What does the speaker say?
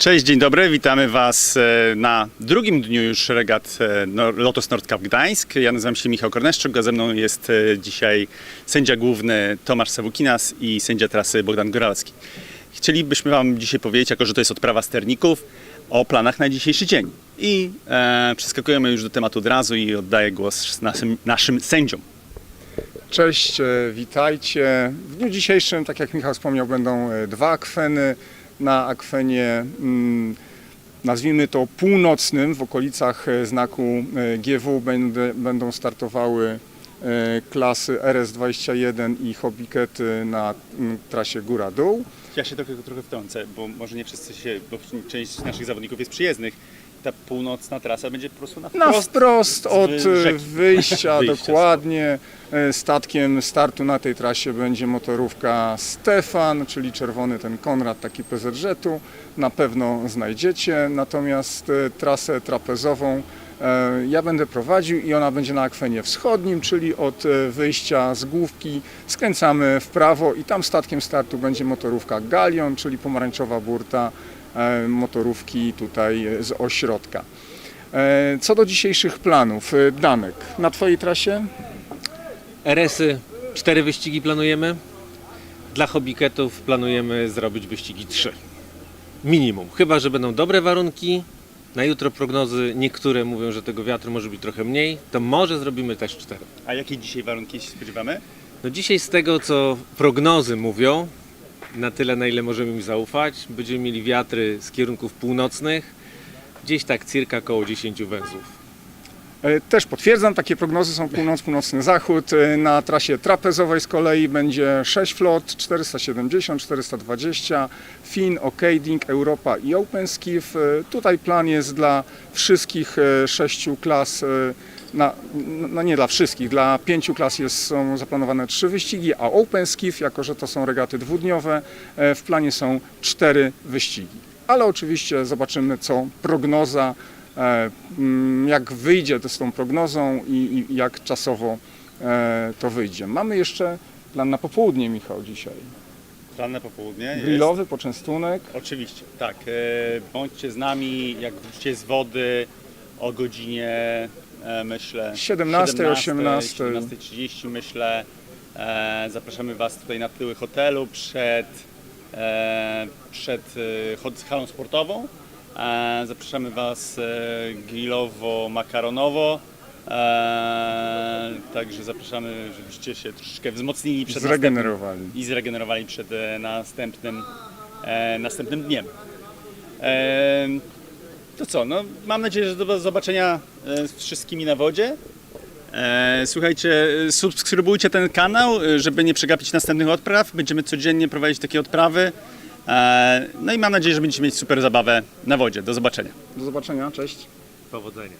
Cześć, dzień dobry, witamy Was e, na drugim dniu już regat e, Nor- Lotos Nordcup Gdańsk. Ja nazywam się Michał Korneszczuk, a ze mną jest e, dzisiaj sędzia główny Tomasz Sawukinas i sędzia trasy Bogdan Goralski. Chcielibyśmy Wam dzisiaj powiedzieć, jako że to jest odprawa sterników, o planach na dzisiejszy dzień. I e, przeskakujemy już do tematu od razu i oddaję głos naszym, naszym sędziom. Cześć, witajcie. W dniu dzisiejszym, tak jak Michał wspomniał, będą dwa akweny. Na akwenie, mm, nazwijmy to północnym, w okolicach e, znaku e, GW będą startowały e, klasy RS21 i Hobbikety na mm, trasie góra-dół. Ja się trochę, trochę wtrącę, bo może nie wszyscy się, bo część naszych zawodników jest przyjezdnych. Ta północna trasa będzie po prostu na Na wprost wprost z od e, rzeki. wyjścia, Wyjścia, dokładnie. E, Statkiem startu na tej trasie będzie motorówka Stefan, czyli czerwony ten Konrad, taki PZŻ-u. Na pewno znajdziecie. Natomiast e, trasę trapezową ja będę prowadził i ona będzie na akwenie wschodnim, czyli od wyjścia z główki skręcamy w prawo i tam statkiem startu będzie motorówka Galion, czyli pomarańczowa burta motorówki tutaj e, z ośrodka. E, Co do dzisiejszych planów, e, Danek, na Twojej trasie? RS-y, cztery wyścigi planujemy. Dla hobbiketów planujemy zrobić wyścigi trzy. Minimum. Chyba, że będą dobre warunki. Na jutro prognozy niektóre mówią, że tego wiatru może być trochę mniej. To może zrobimy też cztery. A jakie dzisiaj warunki się spodziewamy? No dzisiaj z tego, co prognozy mówią, na tyle, na ile możemy im zaufać, będziemy mieli wiatry z kierunków północnych. Gdzieś tak cirka około 10 węzłów. E, Też potwierdzam, takie prognozy są północ, północny zachód. E, Na trasie trapezowej z kolei będzie 6 flot, 470, 420, Fin, Okading, Europa i Open Skiff. E, Tutaj plan jest dla wszystkich sześciu klas, na, no nie dla wszystkich, dla pięciu klas jest, są zaplanowane trzy wyścigi, a Open Skiff, jako że to są regaty dwudniowe, e, w planie są cztery wyścigi. Ale oczywiście zobaczymy, co prognoza e, mm, jak wyjdzie to z tą prognozą i, i jak czasowo e, to wyjdzie. Mamy jeszcze plan na popołudnie, Michał, dzisiaj. Plan na popołudnie jest. Grillowy, poczęstunek. Oczywiście, tak. Bądźcie z nami, jak wrócicie z wody o godzinie, myślę... 17, 18. 17.30 myślę. E, Zapraszamy Was tutaj na tyły hotelu przed, e, przed e, halą sportową. E, Zapraszamy Was e, grillowo-makaronowo. E, Także zapraszamy, żebyście się troszeczkę wzmocnili przed Zregenerowali. i zregenerowali przed e, następnym, e, następnym dniem. To co, no, mam nadzieję, że do zobaczenia e, z wszystkimi na wodzie. E, słuchajcie, subskrybujcie ten kanał, e, żeby nie przegapić następnych odpraw. Będziemy codziennie prowadzić takie odprawy. No i mam nadzieję, że będziecie mieć super zabawę na wodzie. Do zobaczenia. Do zobaczenia, cześć. Powodzenia.